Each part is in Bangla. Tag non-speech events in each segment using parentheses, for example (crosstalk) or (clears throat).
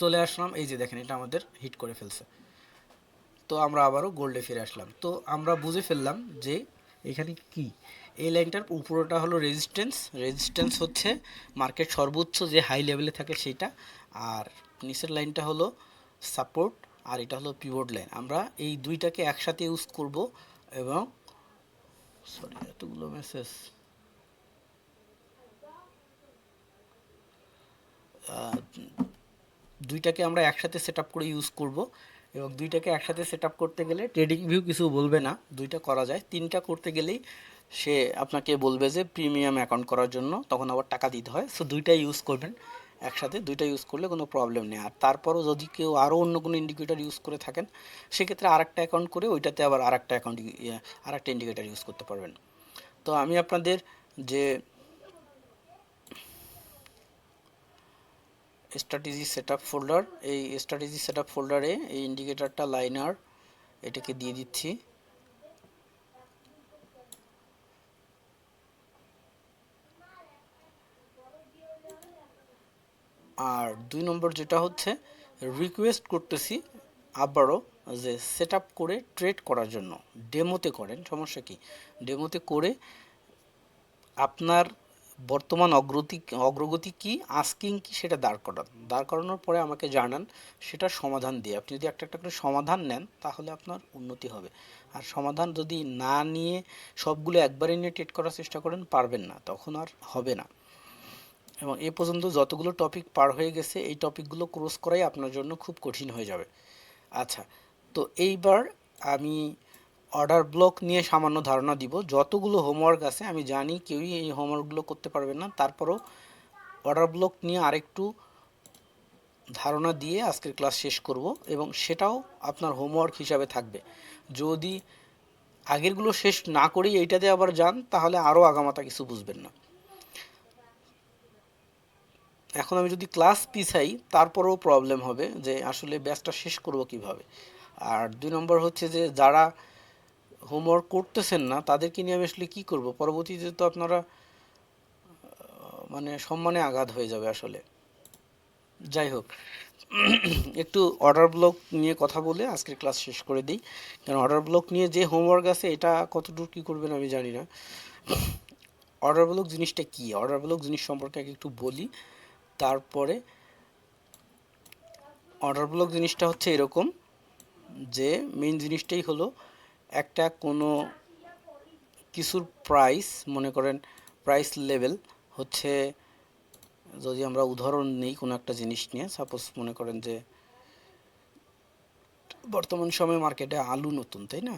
চলে আসলাম, এই যে দেখেন এটা আমাদের হিট করে ফেলছে। তো আমরা আবারও গোল্ডে ফিরে আসলাম। তো আমরা বুঝে ফেললাম যে এখানে কি? এই লাইনটার উপরটা হলো রেজিস্ট্যান্স রেজিস্ট্যান্স হচ্ছে মার্কেট সর্বোচ্চ যে হাই লেভেলে থাকে সেটা, আর নিচের লাইনটা হলো সাপোর্ট আর এটা হলো পিভট লাইন আমরা এই দুইটাকে একসাথে ইউজ করব এবং সরি এতগুলো মেসেজ দুইটাকে আমরা একসাথে সেট করে ইউজ করব এবং দুইটাকে একসাথে সেট করতে গেলে ট্রেডিং ভিউ কিছু বলবে না, দুইটা করা যায়। তিনটা করতে গেলেই সে আপনাকে বলবে যে প্রিমিয়াম অ্যাকাউন্ট করার জন্য তখন আবার টাকা দিতে হয়। সো দুইটাই ইউজ করবেন একসাথে, দুইটা ইউজ করলে কোনো প্রবলেম নেই। আর তারপরও যদি কেউ আরও অন্য কোনো ইন্ডিকেটর ইউজ করে থাকেন, সেক্ষেত্রে আরেকটা অ্যাকাউন্ট করে ওইটাতে আবার আরেকটা অ্যাকাউন্ট আরেকটা ইন্ডিকেটর ইউজ করতে পারবেন। তো আমি আপনাদের যে স্ট্র্যাটেজি সেটআপ ফোল্ডার এই স্ট্র্যাটেজি সেটআপ ফোল্ডারে এই ইন্ডিকেটরটা লাইনার এটাকে দিয়ে দিচ্ছি। আর দুই নম্বর যেটা হচ্ছে রিকোয়েস্ট করতেছি আবারও যে সেট করে ট্রেড করার জন্য ডেমোতে করেন, সমস্যা কি? ডেমোতে করে আপনার বর্তমান অগ্রগতি অগ্রগতি কি আস্কিং কি, সেটা দাঁড় করান। দাঁড় করানোর পরে আমাকে জানান সেটার সমাধান দিয়ে। আপনি যদি একটা একটা করে সমাধান নেন, তাহলে আপনার উন্নতি হবে। আর সমাধান যদি না নিয়ে সবগুলো একবারে নিয়ে ট্রেড করার চেষ্টা করেন, পারবেন না। তখন আর হবে না। এবং এ পর্যন্ত যতগুলো টপিক পার হয়ে গেছে, এই টপিকগুলো ক্রস করাই আপনার জন্য খুব কঠিন হয়ে যাবে। আচ্ছা তো এইবার আমি অর্ডার ব্লক নিয়ে সামান্য ধারণা দিব। যতগুলো হোমওয়ার্ক আছে, আমি জানি কেউই এই হোমওয়ার্কগুলো করতে পারবে না। তারপরও অর্ডার ব্লক নিয়ে আরেকটু ধারণা দিয়ে আজকের ক্লাস শেষ করব এবং সেটাও আপনার হোমওয়ার্ক হিসাবে থাকবে। যদি আগেরগুলো শেষ না করেই এইটাতে আবার যান, তাহলে আরও আগামাতা কিছু বুঝবেন না। এখন আমি যদি ক্লাস পিছাই, তারপরেও প্রবলেম হবে যে আসলে ব্যাচটা শেষ করব কীভাবে। আর দুই নম্বর হচ্ছে যে যারা হোমওয়ার্ক করতেছেন না, তাদেরকে নিয়ে আমি আসলে কী করব? পরবর্তীতে তো আপনারা মানে সম্মানে আঘাত হয়ে যাবে আসলে। যাই হোক, (clears throat) একটু অর্ডার ব্লক নিয়ে কথা বলে আজকের ক্লাস শেষ করে দিই। কারণ অর্ডার ব্লক নিয়ে যে হোমওয়ার্ক আছে, এটা কতটুকু কী করবেন আমি জানি না। (clears throat) অর্ডার ব্লক জিনিসটা কী? অর্ডার ব্লক জিনিস সম্পর্কে আগে একটু বলি। তারপরে অর্ডার ব্লক জিনিসটা হচ্ছে এরকম যে মেইন জিনিসটাই হলো একটা কোনো কিছুর প্রাইস মনে করেন প্রাইস লেভেল হচ্ছে, যদি আমরা উদাহরণ নেই কোনো একটা জিনিস নিয়ে সাপোজ মনে করেন যে বর্তমান সময়ে মার্কেটে আলু নতুন, তাই না?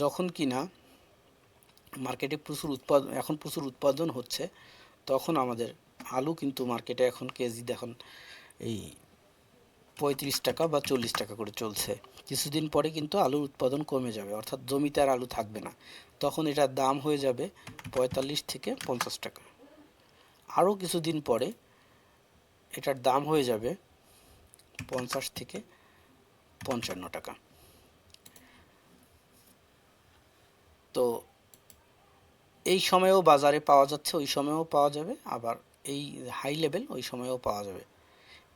যখন কিনা মার্কেটে প্রচুর উৎপাদন এখন প্রচুর উৎপাদন হচ্ছে, তখন আমাদের আলু কিন্তু মার্কেটে এখন কেজি দেখুন এই পঁয়ত্রিশ টাকা বা চল্লিশ টাকা করে চলছে। কিছুদিন পরে কিন্তু আলুর উৎপাদন কমে যাবে, অর্থাৎ জমিতে আর আলু থাকবে না। তখন এটার দাম হয়ে যাবে পঁয়তাল্লিশ থেকে পঞ্চাশ টাকা। আরও কিছুদিন পরে এটার দাম হয়ে যাবে পঞ্চাশ থেকে পঞ্চান্ন টাকা। তো এই সময়েও বাজারে পাওয়া যাচ্ছে, ওই সময়েও পাওয়া যাবে, আবার এই হাই লেভেল ওই সময়েও পাওয়া যাবে।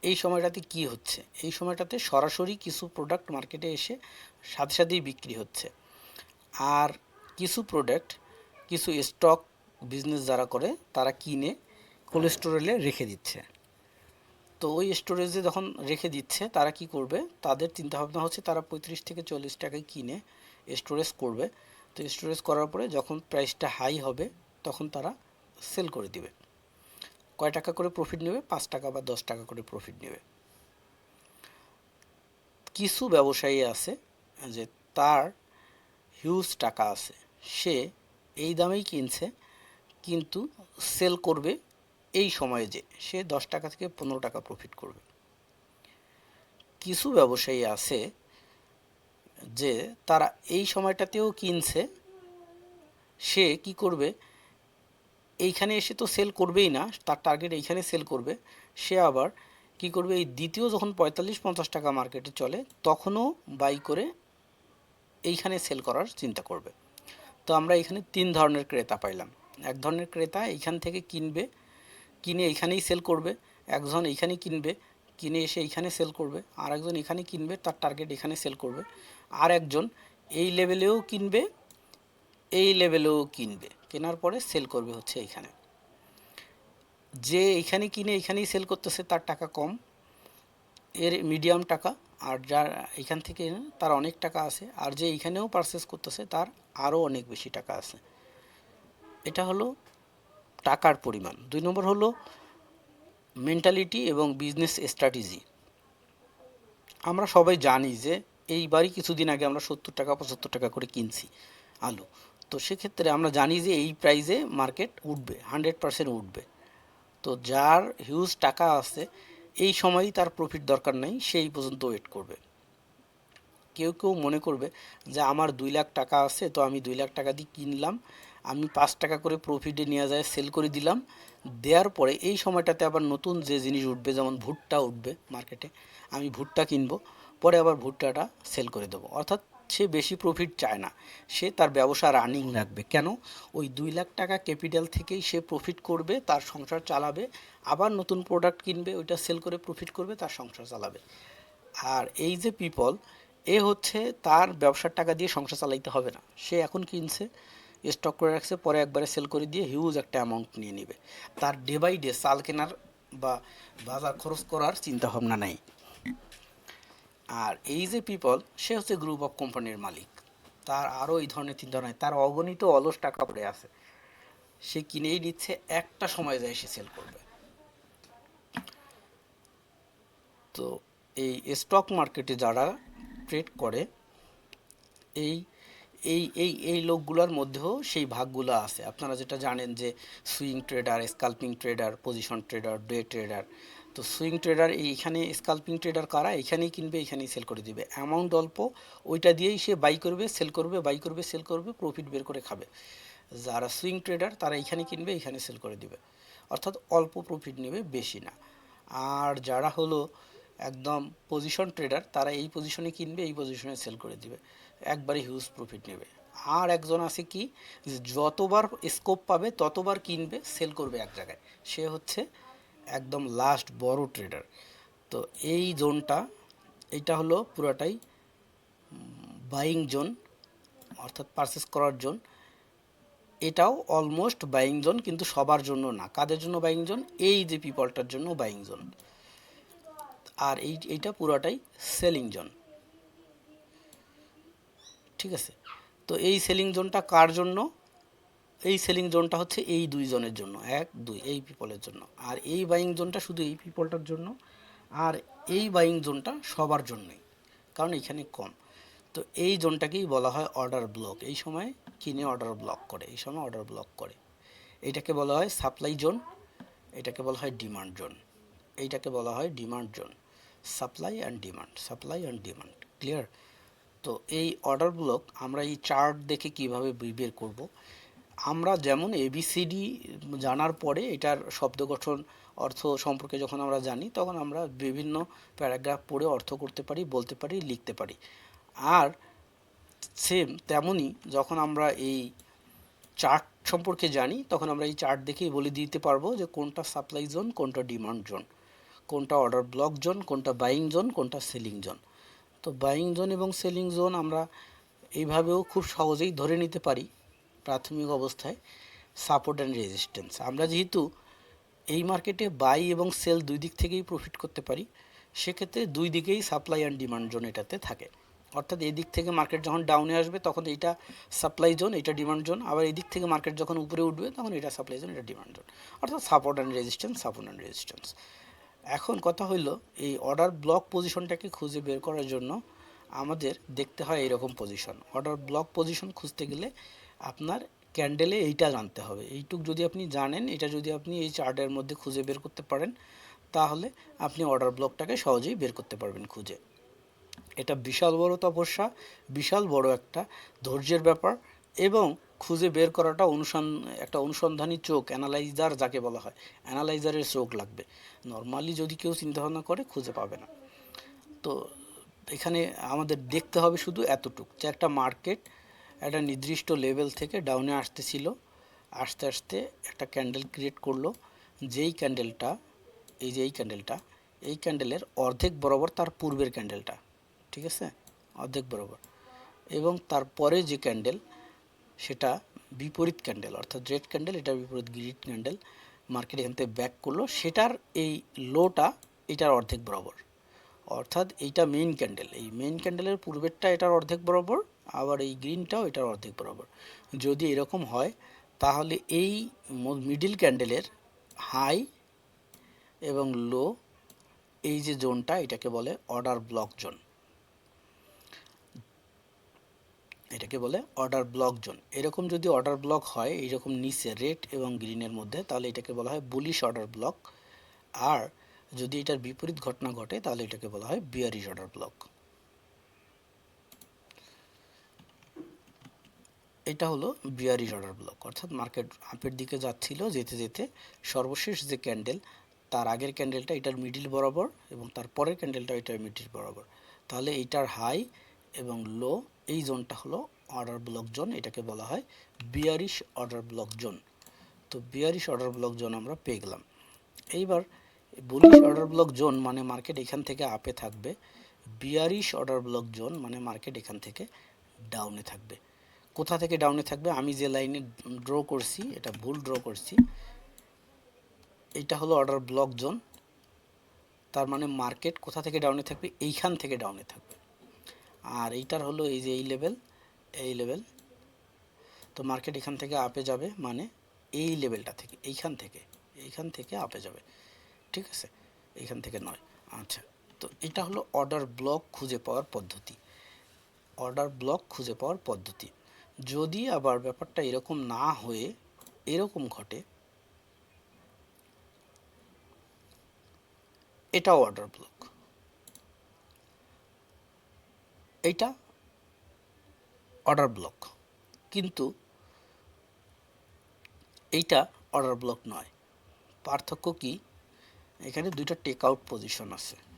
এই সময়টাতে কি হচ্ছে? এই সময়টাতে সরাসরি কিছু প্রোডাক্ট মার্কেটে এসে সাথে সাথেই বিক্রি হচ্ছে। আর কিছু প্রোডাক্ট কিছু স্টক বিজনেস যারা করে তারা কিনে কোল্ড স্টোরেজে রেখে দিচ্ছে। তো ওই স্টোরেজে যখন রেখে দিচ্ছে তারা কি করবে? তাদের চিন্তাভাবনা হচ্ছে তারা পঁয়ত্রিশ থেকে চল্লিশ টাকায় কিনে স্টোরেজ করবে। তো স্টোরেজ করার পরে যখন প্রাইসটা হাই হবে তখন তারা সেল করে দিবে। কয় টাকা করে প্রফিট নেবে? পাঁচ টাকা বা দশ টাকা করে প্রফিট নেবে। কিছু ব্যবসায়ী আছে যে তার হিউজ টাকা আছে। সে এই দামেই কিনছে, কিন্তু সেল করবে এই সময়ে যে সে দশ টাকা থেকে পনেরো টাকা প্রফিট করবে। কিছু ব্যবসায়ী আছে যে তারা এই সময়টাতেও কিনছে, সে কি করবে? এইখানে এসে তো সেল করবেই না, তার টার্গেট এইখানে সেল করবে। সে আবার কি করবে, এই দ্বিতীয় যখন পঁয়তাল্লিশ পঞ্চাশ টাকা মার্কেটে চলে, তখনও বাই করে এইখানে সেল করার চিন্তা করবে। তো আমরা এখানে তিন ধরনের ক্রেতা পাইলাম। এক ধরনের ক্রেতা এইখান থেকে কিনবে, কিনে এইখানেই সেল করবে, একজন এইখানেই কিনবে, কিনে এসে এইখানে সেল করবে আর একজন এখানে কিনবে, তার টার্গেট এখানে সেল করবে, আর একজন এই লেভেলেও কিনবে এই লেভেলেও কিনবে। কেনার পরে সেল করবে হচ্ছে এইখানে। যে এখানে কিনে এখানেই সেল করতেছে, তার টাকা কম। এর মিডিয়াম টাকা। আর যার এখান থেকে তার অনেক টাকা আছে। আর যে এইখানেও পারচেস করতেছে, তার আরও অনেক বেশি টাকা আছে। এটা হলো টাকার পরিমাণ। দুই নম্বর হলো মেন্টালিটি এবং বিজনেস স্ট্র্যাটেজি আমরা সবাই জানি যে, এইবারই কিছুদিন আগে আমরা সত্তর টাকা, পঁচাত্তর টাকা করে কিনছি আলু। তো সেক্ষেত্রে আমরা জানি যে এই প্রাইজে মার্কেট উঠবে হান্ড্রেড পারসেন্ট উঠবে। তো যার হিউজ টাকা আছে, এই সময়ই তার প্রফিট দরকার নেই, সেই পর্যন্ত ওয়েট করবে। কেউ কেউ মনে করবে যে আমার দুই লাখ টাকা আছে, তো আমি দুই লাখ টাকা দিয়ে কিনলাম, আমি পাঁচ টাকা করে প্রফিটে নিয়ে যায় সেল করে দিলাম। দেওয়ার পরে এই সময়টাতে আবার নতুন যে জিনিস উঠবে, যেমন ভুট্টা উঠবে মার্কেটে আমি ভুট্টা কিনবো, পরে আবার ভুট্টাটা সেল করে দেবো। অর্থাৎ সে বেশি প্রফিট চায় না। সে তার ব্যবসা রানিং রাখবে। কেন? ওই দুই লাখ টাকা ক্যাপিটাল থেকেই সে প্রফিট করবে, তার সংসার চালাবে, আবার নতুন প্রোডাক্ট কিনবে, ওইটা সেল করে প্রফিট করবে, তার সংসার চালাবে। আর এই যে পিপল এ হচ্ছে তার ব্যবসার টাকা দিয়ে সংসার চালাইতে হবে না। সে এখন কিনছে স্টক করে রাখছে, পরে একবারে সেল করে দিয়ে হিউজ একটা অ্যামাউন্ট নিয়ে নেবে। তার ডে বাই ডে চাল কেনার বা বাজার খরচ করার চিন্তা ভাবনা নাই। আর এই যে পিপল সে হচ্ছে গ্রুপ অফ কোম্পানির মালিক। তার আরও এই ধরনের চিন্তা নাই। তার অগণিত অলস টাকা পড়ে আছে। সে কিনেই নিচ্ছে, একটা সময় যায় সে সেল করবে। তো এই স্টক মার্কেটে যারা ট্রেড করে, এই এই এই এই লোকগুলোর মধ্যেও সেই ভাগগুলো আছে। আপনারা যেটা জানেন যে swing trader scalping trader position trader day trader তো সুইং ট্রেডার এইখানে স্কাল্পিং ট্রেডার কারা? এখানেই কিনবে, এখানেই সেল করে দিবে। অ্যামাউন্ট অল্প, ওইটা দিয়েই সে বাই করবে সেল করবে বাই করবে সেল করবে প্রফিট বের করে খাবে। যারা সুইং ট্রেডার তারা এখানে কিনবে, এখানে সেল করে দিবে। অর্থাৎ অল্প প্রফিট নেবে, বেশি না। আর যারা হলো একদম পজিশন ট্রেডার তারা এই পজিশনে কিনবে, এই পজিশনে সেল করে দিবে। একবারে হিউজ প্রফিট নেবে। আর একজন আছে কি? যতবার স্কোপ পাবে, ততবার কিনবে সেল করবে এক জায়গায়। সে হচ্ছে একদম লাস্ট বড় ট্রেডার তো এই জোনটা এইটা হলো পুরাটাই বাইং জোন অর্থাৎ পারচেস করার জোন এটাও অলমোস্ট বাইং জোন কিন্তু সবার জন্য না। কাদের জন্য বাইং জোন এই যে পিপলটার জন্য বাইং জোন আর এই, এইটা পুরাটাই সেলিং জোন ঠিক আছে? তো এই সেলিং জোনটা কার জন্য? এই সেলিং জোনটা হচ্ছে এই দুই জনের জন্য, এক, দুই, এই পিপলের জন্য। আর এই বাইং জোনটা শুধু এই পিপলটার জন্য, আর এই বাইং জোনটা সবার জন্যই, কারণ এখানে কম। তো এই জোনটাকেই বলা হয় অর্ডার ব্লক এই সময় কিনে অর্ডার ব্লক করে, এই সময় অর্ডার ব্লক করে। এইটাকে বলা হয় সাপ্লাই জোন এটাকে বলা হয় ডিমান্ড জোন এইটাকে বলা হয় demand zone supply and demand supply and demand clear তো এই অর্ডার ব্লক আমরা এই চার্ট দেখে কীভাবে বের করব আমরা যেমন এবিসিডি জানার পরে এটার শব্দ গঠন, অর্থ সম্পর্কে যখন আমরা জানি, তখন আমরা বিভিন্ন প্যারাগ্রাফ পড়ে অর্থ করতে পারি, বলতে পারি, লিখতে পারি। আর সেম তেমনই যখন আমরা এই চার্ট সম্পর্কে জানি, তখন আমরা এই চার্ট দেখেই বলে দিতে পারব যে কোনটা সাপ্লাই জোন কোনটা ডিমান্ড জোন কোনটা অর্ডার ব্লক জোন কোনটা বাইং জোন কোনটা সেলিং জোন তো বাইং জোন এবং সেলিং জোন আমরা এইভাবেও খুব সহজেই ধরে নিতে পারি। প্রাথমিক অবস্থায় সাপোর্ট অ্যান্ড রেজিস্ট্যান্স আমরা যেহেতু এই মার্কেটে বাই এবং সেল দুই দিক থেকেই প্রফিট করতে পারি, সেক্ষেত্রে দুই দিকেই সাপ্লাই অ্যান্ড ডিমান্ড জোন এটাতে থাকে। অর্থাৎ এই দিক থেকে মার্কেট যখন ডাউনে আসবে, তখন এটা সাপ্লাই জোন এটা ডিমান্ড জোন আবার এই দিক থেকে মার্কেট যখন উপরে উঠবে, তখন এটা সাপ্লাই জোন এটা ডিমান্ড জোন অর্থাৎ support and resistance support and resistance এখন কথা হইল, এই অর্ডার ব্লক পজিশনটাকে খুঁজে বের করার জন্য আমাদের দেখতে হয় এরকম পজিশন অর্ডার ব্লক পজিশন খুঁজতে গেলে আপনার ক্যান্ডেলে এইটা জানতে হবে। এইটুক যদি আপনি জানেন, এটা যদি আপনি এই চার্টের মধ্যে খুঁজে বের করতে পারেন, তাহলে আপনি অর্ডার ব্লকটাকে সহজেই বের করতে পারবেন খুঁজে। এটা বিশাল বড় তপস্যা, বিশাল বড় একটা ধৈর্যের ব্যাপার এবং খুঁজে বের করাটা অনুসন্ধান একটা অনুসন্ধানী চোখ অ্যানালাইজার যাকে বলা হয় অ্যানালাইজারের চোখ লাগবে। নর্মালি যদি কেউ চিন্তাভাবনা করে, খুঁজে পাবে না। তো এখানে আমাদের দেখতে হবে শুধু এতটুক যে একটা মার্কেট একটা নির্দিষ্ট লেভেল থেকে ডাউনে আসতেছিল। আস্তে আস্তে একটা ক্যান্ডেল ক্রিয়েট করল। যেই ক্যান্ডেলটা এই যে এই ক্যান্ডেলটা এই ক্যান্ডেলের অর্ধেক বরাবর তার পূর্বের ক্যান্ডেলটা ঠিক আছে? অর্ধেক বরাবর। এবং তারপরে যে ক্যান্ডেল সেটা বিপরীত ক্যান্ডেল অর্থাৎ রেড ক্যান্ডেল এটার বিপরীত গ্রিন ক্যান্ডেল মার্কেট এখান থেকে ব্যাক করল। সেটার এই লোটা এটার অর্ধেক বরাবর। অর্থাৎ এইটা মেইন ক্যান্ডেল এই মেইন ক্যান্ডেলের পূর্বেরটা এটার অর্ধেক বরাবর আবার এই গ্রিনটাও এটার অর্ধেক বরাবর। যদি এরকম হয়, তাহলে এই মিডিল ক্যান্ডেলের হাই এবং লো এই যে জোনটা, এটাকে বলে অর্ডার ব্লক জোন। এটাকে বলে অর্ডার ব্লক জোন। এরকম যদি অর্ডার ব্লক হয়, এইরকম নিচে রেড এবং গ্রিনের মধ্যে, তাহলে এটাকে বলা হয় বুলিশ অর্ডার ব্লক আর যদি এটার বিপরীত ঘটনা ঘটে, তাহলে এটাকে বলা হয় বিয়ারিশ অর্ডার ব্লক এটা হলো বিয়ারিশ অর্ডার ব্লক অর্থাৎ মার্কেট আপের দিকে যাচ্ছিল, যেতে যেতে সর্বশেষ যে ক্যান্ডেল তার আগের ক্যান্ডেলটা এটার মিডিল বরাবর এবং তার পরের ক্যান্ডেলটা এটার মিডিল বরাবর। তাহলে এইটার হাই এবং লো এই জোনটা হলো অর্ডার ব্লক জোন এটাকে বলা হয় বিয়ারিশ অর্ডার ব্লক জোন তো বিয়ারিশ অর্ডার ব্লক জোন আমরা পেয়ে গেলাম। এইবার বুলিশ অর্ডার ব্লক জোন মানে মার্কেট এখান থেকে আপে থাকবে বিয়ারিশ অর্ডার ব্লক জোন মানে মার্কেট এখান থেকে ডাউনে থাকবে। কোথা থেকে ডাউনে থাকবে, আমি যে লাইনে ড্র করছি, এটা ভুল ড্র করছি এটা হলো অর্ডার ব্লক জোন তার মানে মার্কেট কোথা থেকে ডাউনে থাকবে, এইখান থেকে ডাউনে থাকবে। আর এইটার হলো এই যে এই লেভেল এই লেভেল তো মার্কেট এখান থেকে আপে যাবে মানে এই লেভেলটা থেকে, এইখান থেকে এইখান থেকে আপে যাবে, ঠিক আছে? এইখান থেকে নয় আচ্ছা তো এটা হলো অর্ডার ব্লক খুঁজে পাওয়ার পদ্ধতি অর্ডার ব্লক খুঁজে পাওয়ার পদ্ধতি। যদি আবার ব্যাপারটা এরকম না হয়ে এরকম ঘটে, এটাও অর্ডার ব্লক এটা অর্ডার ব্লক কিন্তু এইটা অর্ডার ব্লক নয়। পার্থক্য কি? এখানে দুইটা টেক আউট পজিশন আছে।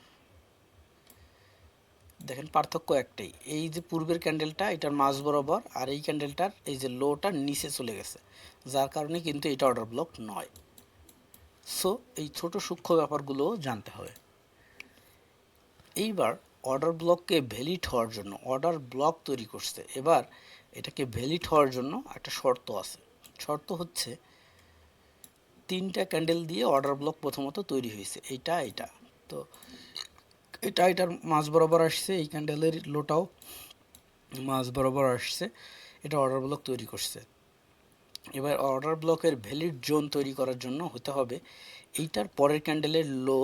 দেখেন পার্থক্য একটাই। এই যে পূর্বের ক্যান্ডেলটা এটার মাঝ বরাবর আর এই ক্যান্ডেলটার এই যে লোটা নিচে চলে গেছে। যার কারণে কিন্তু এটা অর্ডার ব্লক নয়। সো এই ছোট সূক্ষ্ম ব্যাপারগুলোও জানতে হবে। এইবার অর্ডার ব্লককে ভ্যালিড হওয়ার জন্য অর্ডার ব্লক তৈরি করছে। এবার এটাকে ভ্যালিড হওয়ার জন্য একটা শর্ত আছে। শর্ত হচ্ছে তিনটা ক্যান্ডেল দিয়ে অর্ডার ব্লক প্রথমত তৈরি হয়েছে। এইটা এটা। তো এটা, এটার মাঝ বরাবর আসছে, এই ক্যান্ডেলের লোটাও মাঝ বরাবর আসছে। এটা অর্ডার ব্লক তৈরি করছে। এবার অর্ডার ব্লকের ভ্যালিড জোন তৈরি করার জন্য হতে হবে, এইটার পরের ক্যান্ডেলের লো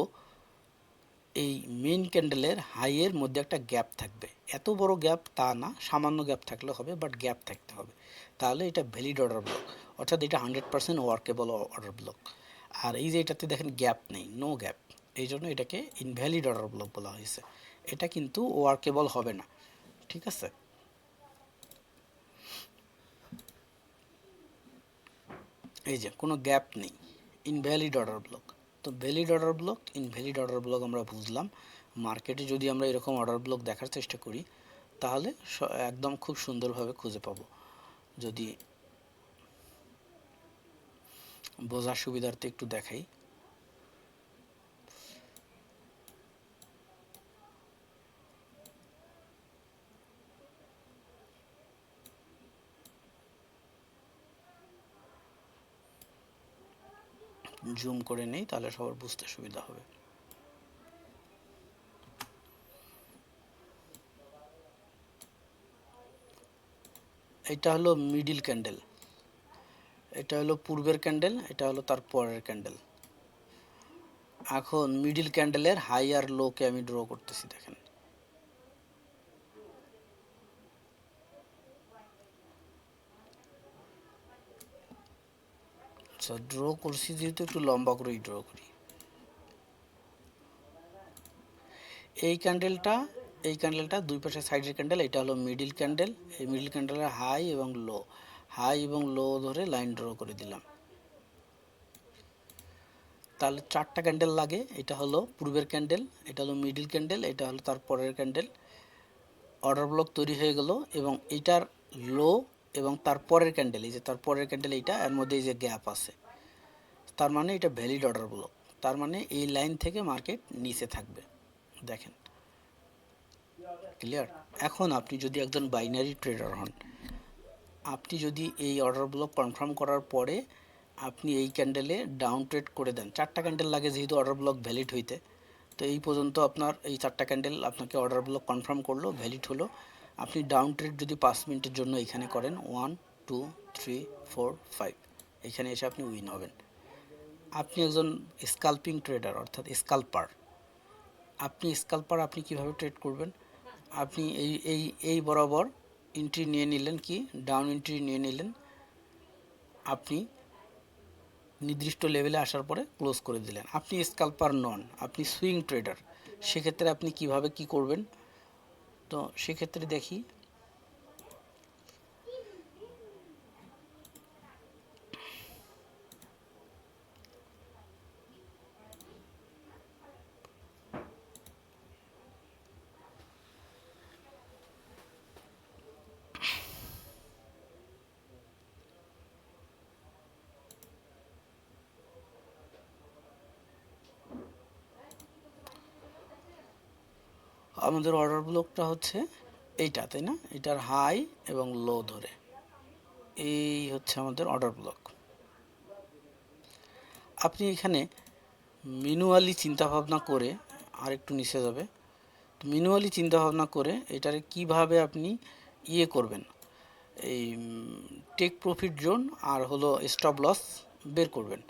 এই মেন ক্যান্ডেলের হাইয়ের মধ্যে একটা গ্যাপ থাকবে। এত বড় গ্যাপ তা না, সামান্য গ্যাপ থাকলে হবে বাট গ্যাপ থাকতে হবে। তাহলে এটা ভ্যালিড অর্ডার ব্লক অর্থাৎ এটা hundred percent workable order block আর এই যে এটাতে দেখেন গ্যাপ নেই নো গ্যাপ এই জন্য এটাকে ইনভ্যালিড অর্ডার ব্লক বলা হয়েছে। এটা কিন্তু ওয়ার্কেবল হবে না। ঠিক আছে? এই যে, কোনো গ্যাপ নেই। ইনভ্যালিড অর্ডার ব্লক তো valid order block invalid order block আমরা বুঝলাম। মার্কেটে যদি আমরা এরকম অর্ডার ব্লক দেখার চেষ্টা করি, তাহলে একদম খুব সুন্দরভাবে খুঁজে পাবো। যদি বোঝার সুবিধার্থে একটু দেখাই। জুম করে নেই, তাহলে সবার বুঝতে সুবিধা হবে। এটা হলো মিডিল ক্যান্ডেল এটা হলো পূর্বের ক্যান্ডেল এটা হলো তার পরের ক্যান্ডেল এখন মিডিল ক্যান্ডেলের হাই আর লোকে আমি ড্র করতেছি, দেখেন। আচ্ছা ড্র করছি যেহেতু একটু লম্বা করেই ড্র করি। এই ক্যান্ডেলটা এই ক্যান্ডেলটা দুই পাশে সাইডের ক্যান্ডেল এটা হলো মিডিল ক্যান্ডেল এই মিডিল ক্যান্ডেলের হাই এবং লো হাই এবং লো ধরে লাইন ড্র করে দিলাম। তাহলে চারটা ক্যান্ডেল লাগে, এটা হলো পূর্বের ক্যান্ডেল এটা হলো মিডিল ক্যান্ডেল এটা হলো তার পরের ক্যান্ডেল অর্ডার ব্লক তৈরি হয়ে গেল এবং এটার লো এবং তার পরের ক্যান্ডেল এই যে তার পরের ক্যান্ডেল এইটা, এর মধ্যে এই যে গ্যাপ আছে। তার মানে এটা ভ্যালিড অর্ডার ব্লক তার মানে এই লাইন থেকে মার্কেট নিচে থাকবে। দেখেন। ক্লিয়ার এখন আপনি যদি একজন বাইনারি ট্রেডার হন, আপনি যদি এই অর্ডার ব্লক কনফার্ম করার পরে আপনি এই ক্যান্ডেলে ডাউন ট্রেড করে দেন। চারটা ক্যান্ডেল লাগে যেহেতু অর্ডার ব্লক ভ্যালিড হইতে। তো এই পর্যন্ত আপনার এই চারটা ক্যান্ডেল আপনাকে অর্ডার ব্লক কনফার্ম করল ভ্যালিড হলো। আপনি ডাউন ট্রেড যদি পাঁচ মিনিটের জন্য এখানে করেন one two three four five এখানে এসে আপনি উইন হবেন। আপনি একজন স্কাল্পিং ট্রেডার অর্থাৎ স্কাল্পার আপনি স্কাল্পার আপনি কীভাবে ট্রেড করবেন? আপনি এই এই এই বরাবর এন্ট্রি নিয়ে নিলেন কি? ডাউন এন্ট্রি নিয়ে নিলেন। আপনি নির্দিষ্ট লেভেলে আসার পরে ক্লোজ করে দিলেন। আপনি স্কাল্পার নন, আপনি সুইং ট্রেডার সেক্ষেত্রে আপনি কীভাবে কি করবেন? তো সেক্ষেত্রে দেখি আমাদের অর্ডার ব্লকটা হচ্ছে এইটা, তাই না? এটার হাই এবং লো ধরে। এই হচ্ছে আমাদের অর্ডার ব্লক আপনি এখানে ম্যানুয়ালি চিন্তাভাবনা করে আর একটু নিচে যাবে। ম্যানুয়ালি চিন্তাভাবনা করে এটারে কীভাবে আপনি ইয়ে করবেন? এই টেক প্রফিট জোন আর হলো স্টপ লস বের করবেন।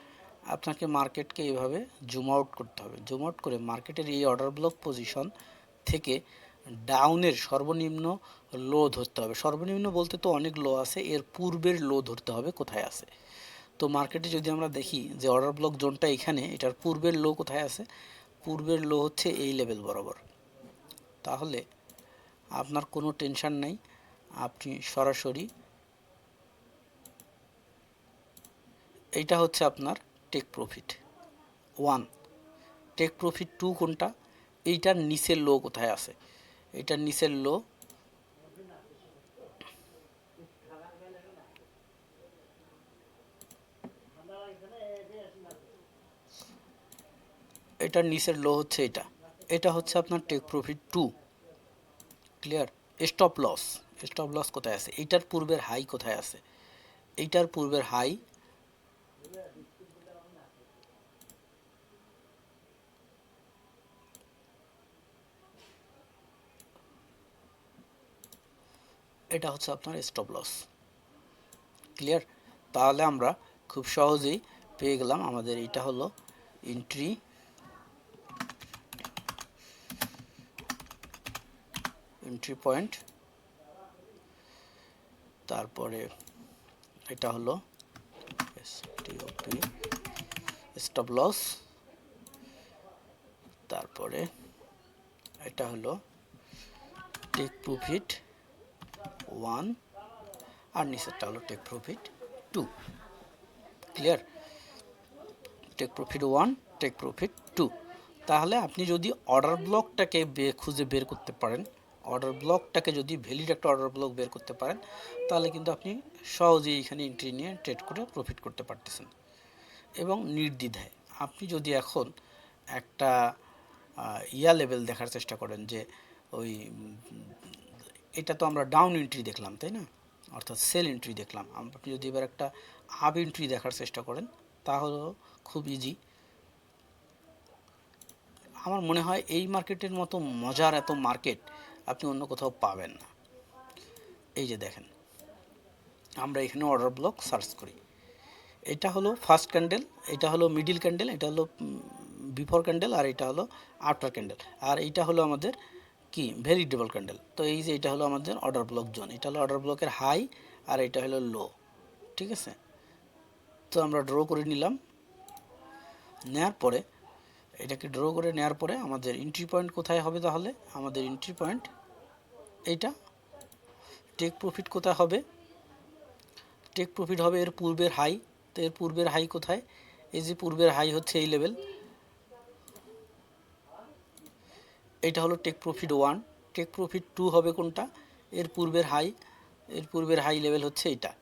আপনাকে মার্কেটকে এইভাবে জুম আউট করতে হবে। জুম আউট করে মার্কেটের এই অর্ডার ব্লক পজিশন থেকে ডাউনের সর্বনিম্ন লো ধরতে হবে। সর্বনিম্ন বলতে তো অনেক লো আছে, এর পূর্বের লো ধরতে হবে, কোথায় আছে? তো মার্কেটে যদি আমরা দেখি যে অর্ডার ব্লক জোনটা এখানে, এটার পূর্বের লো কোথায় আছে? পূর্বের লো হচ্ছে এই লেভেল বরাবর। তাহলে আপনার কোনো টেনশন নাই, আপনি সরাসরি এইটা হচ্ছে আপনার take profit one take profit two কোনটা? এইটার নিচের লো কোথায় আছে? এটার নিচের লো এটার নিচের লো হচ্ছে এটা। এটা হচ্ছে আপনার take profit two clear stop loss stop loss কোথায় আছে? এইটার পূর্বের হাই কোথায় আছে? এইটার পূর্বের হাই এটা হচ্ছে আপনার স্টপ লস ক্লিয়ার তাহলে আমরা খুব সহজেই পেয়ে গেলাম, আমাদের এটা হলো এন্ট্রি এন্ট্রি পয়েন্ট তারপরে এটা হলো স্টপ লস তারপরে এটা হলো টেক প্রফিট ওয়ান আর নিচেরটা হলো take profit two clear take profit one take profit two তাহলে আপনি যদি অর্ডার ব্লকটাকে খুঁজে বের করতে পারেন অর্ডার ব্লকটাকে যদি ভ্যালিড একটা অর্ডার ব্লক বের করতে পারেন, তাহলে কিন্তু আপনি সহজেই এখানে এন্ট্রি নিয়ে ট্রেড করে প্রফিট করতে পারতেছেন। এবং নির্দ্বিধায় আপনি যদি এখন একটা ইয়া লেভেল দেখার চেষ্টা করেন যে ওই এটা তো আমরা ডাউন এন্ট্রি দেখলাম, তাই না? অর্থাৎ সেল এন্ট্রি দেখলাম। আপনি যদি এবার একটা আপ এন্ট্রি দেখার চেষ্টা করেন, তাহলেও খুব ইজি আমার মনে হয় এই মার্কেটের মতো মজার এত মার্কেট আপনি অন্য কোথাও পাবেন না। এই যে দেখেন, আমরা এখানে অর্ডার ব্লক সার্চ করি। এটা হলো ফার্স্ট ক্যান্ডেল এটা হলো মিডিল ক্যান্ডেল এটা হলো বিফোর ক্যান্ডেল আর এটা হলো আফটার ক্যান্ডেল আর এইটা হলো আমাদের কি? ভেরিটেবল ক্যান্ডেল তো এই যে এটা হলো আমাদের অর্ডার ব্লক জোন এটা হলো অর্ডার ব্লকের হাই আর এটা হলো লো ঠিক আছে? তো আমরা ড্র করে নিলাম। নেওয়ার পরে, এটাকে ড্র করে নেওয়ার পরে আমাদের এন্ট্রি পয়েন্ট কোথায় হবে তাহলে? আমাদের এন্ট্রি পয়েন্ট এইটা। টেক প্রফিট কোথায় হবে? টেক প্রফিট হবে এর পূর্বের হাই তো এর পূর্বের হাই কোথায়? এই যে পূর্বের হাই হচ্ছে এই লেভেল এটা হলো take profit one take profit two হবে কোনটা? এর পূর্বের হাই এর পূর্বের হাই লেভেল হচ্ছে এটা।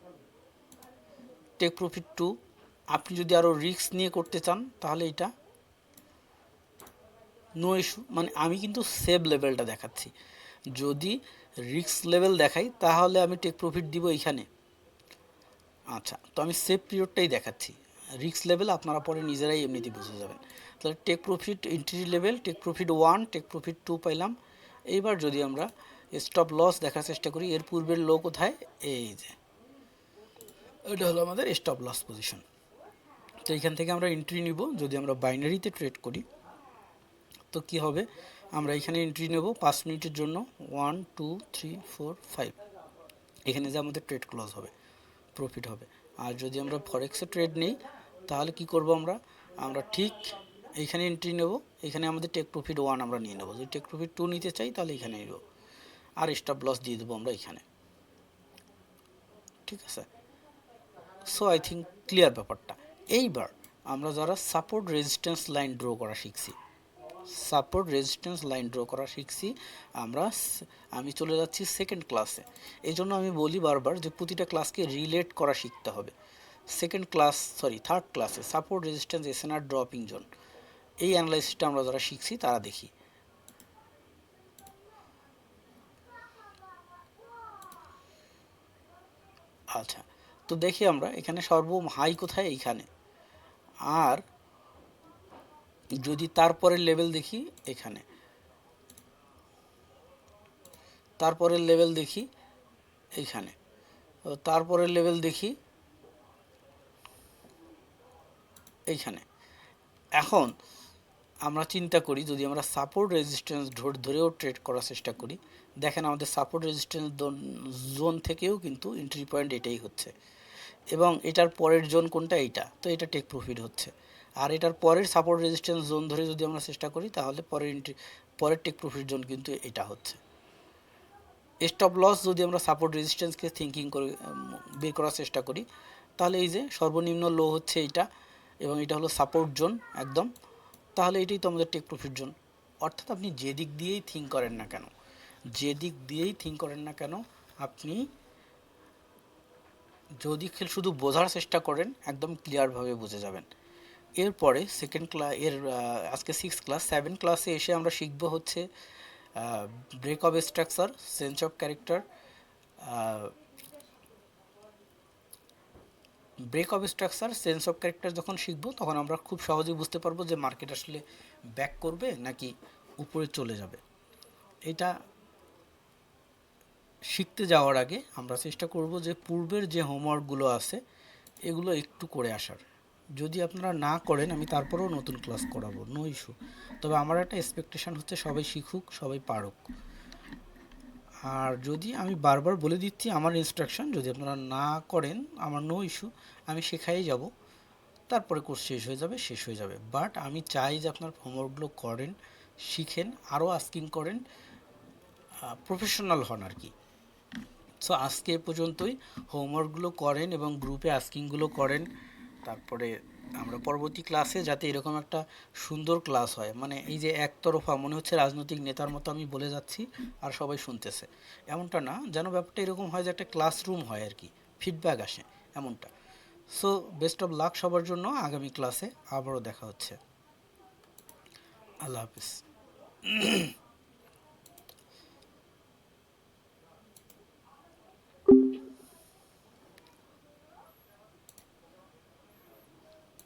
টেক প্রফিট টু আপনি যদি আরও রিস্ক নিয়ে করতে চান, তাহলে এটা নো ইস্যু মানে আমি কিন্তু সেভ লেভেলটা দেখাচ্ছি। যদি রিস্ক লেভেল দেখাই, তাহলে আমি টেক প্রফিট দিব এইখানে। আচ্ছা তো আমি সেভ পিরিয়ডটাই দেখাচ্ছি। রিস্ক লেভেল আপনারা পরে নিজেরাই এমনিতে বুঝে যাবেন। তাহলে take profit entry level take profit one take profit two পাইলাম। এইবার যদি আমরা স্টপ লস দেখার চেষ্টা করি, এর পূর্বের লো কোথায়? এই যে। এটা হলো আমাদের স্টপ লস পজিশন তো এইখান থেকে আমরা এন্ট্রি নিব, যদি আমরা বাইনারিতে ট্রেড করি, তো কি হবে? আমরা এখানে এন্ট্রি নেব পাঁচ মিনিটের জন্য। One two three four five এখানে যে আমাদের ট্রেড ক্লোজ হবে প্রফিট হবে। আর যদি আমরা ফরেক্সে ট্রেড নিই, তাহলে কি করব আমরা? আমরা ঠিক এইখানে এন্ট্রি নেব, এখানে আমাদের টেক প্রফিট ওয়ান আমরা নিয়ে নেব। যদি টেক প্রফিট টু নিতে চাই, তাহলে এখানে নেব। আর স্টপ লস দিয়ে দেবো আমরা এখানে। ঠিক আছে? সো আই থিঙ্ক ক্লিয়ার ব্যাপারটা। এইবার আমরা যারা সাপোর্ট রেজিস্ট্যান্স লাইন ড্র করা শিখছি সাপোর্ট রেজিস্ট্যান্স লাইন ড্র করা শিখছি। আমরা আমি চলে যাচ্ছি সেকেন্ড ক্লাসে এই জন্য আমি বলি বারবার যে প্রতিটা ক্লাসকে রিলেট করা শিখতে হবে। সেকেন্ড ক্লাস সরি থার্ড ক্লাসে support resistance SNR dropping zone এই অ্যানালাইসিসটা আমরা যারা শিখছি, তারা দেখি। আচ্ছা তো দেখি আমরা এখানে সর্বম হাই কোথায়? এইখানে। আর যদি তারপরের লেভেল দেখি এখানে। তারপরের লেভেল দেখি এইখানে তারপরের লেভেল দেখি এইখানে এখন আমরা চিন্তা করি, যদি আমরা সাপোর্ট রেজিস্ট্যান্স ধরেও ট্রেড করার চেষ্টা করি, দেখেন আমাদের সাপোর্ট রেজিস্ট্যান্স জোন থেকেও কিন্তু এন্ট্রি পয়েন্ট এটাই হচ্ছে। এবং এটার পরের জোন কোনটা? এইটা। তো এটা টেক প্রফিট হচ্ছে। আর এটার পরের সাপোর্ট রেজিস্ট্যান্স জোন ধরে যদি আমরা চেষ্টা করি, তাহলে পরের এন্ট্রি পরের টেক প্রফিট জোন কিন্তু এটা হচ্ছে। স্টপ লস যদি আমরা সাপোর্ট রেজিস্ট্যান্সকে থিঙ্কিং করে বের করার চেষ্টা করি, তাহলে এই যে সর্বনিম্ন লো হচ্ছে এইটা এবং এটা হলো সাপোর্ট জোন একদম, তাহলে এটাই তো আমাদের টেক প্রফিট জোন অর্থাৎ আপনি যে দিক দিয়েই থিঙ্ক করেন না কেন, যে দিক দিয়েই থিঙ্ক করেন না কেন, আপনি যদি শুধু বোঝার চেষ্টা করেন, একদম ক্লিয়ারভাবে বুঝে যাবেন। এরপরে সেকেন্ড ক্লাস এর আজকে সিক্স ক্লাস সেভেন ক্লাসে এসে আমরা শিখব হচ্ছে break of structure sense of character break of structure sense of character যখন শিখব তখন আমরা খুব সহজেই বুঝতে পারব যে মার্কেট আসলে ব্যাক করবে নাকি উপরে চলে যাবে। এটা শিখতে যাওয়ার আগে আমরা চেষ্টা করব যে পূর্বের যে হোমওয়ার্কগুলো আছে, এগুলো একটু করে আসার। যদি আপনারা না করেন, আমি তারপরেও নতুন ক্লাস করাবো নো ইস্যু তবে আমার একটা এক্সপেকটেশন হচ্ছে সবাই শিখুক, সবাই পারুক। আর যদি আমি বারবার বলে দিচ্ছি আমার ইনস্ট্রাকশন যদি আপনারা না করেন, আমার নো ইস্যু আমি শেখাই যাব। তারপরে কোর্স শেষ হয়ে যাবে, শেষ হয়ে যাবে। বাট আমি চাই যে আপনার হোমওয়ার্কগুলো করেন, শিখেন, আরও আস্কিং করেন প্রফেশনাল হন আর কি। সো আজকে পর্যন্তই। হোমওয়ার্কগুলো করেন এবং গ্রুপে আস্কিংগুলো করেন। তারপরে আমরা পরবর্তী ক্লাসে যাতে এরকম একটা সুন্দর ক্লাস হয়। মানে এই যে একতরফা, মনে হচ্ছে রাজনৈতিক নেতার মতো আমি বলে যাচ্ছি আর সবাই শুনতেছে। এমনটা না, যেন ব্যাপারটা এরকম হয় যে একটা ক্লাসরুম হয় আর কি ফিডব্যাক আসে, এমনটা। সো বেস্ট অফ লাক সবার জন্য, আগামী ক্লাসে আবারও দেখা হচ্ছে। আল্লাহ হাফিজ।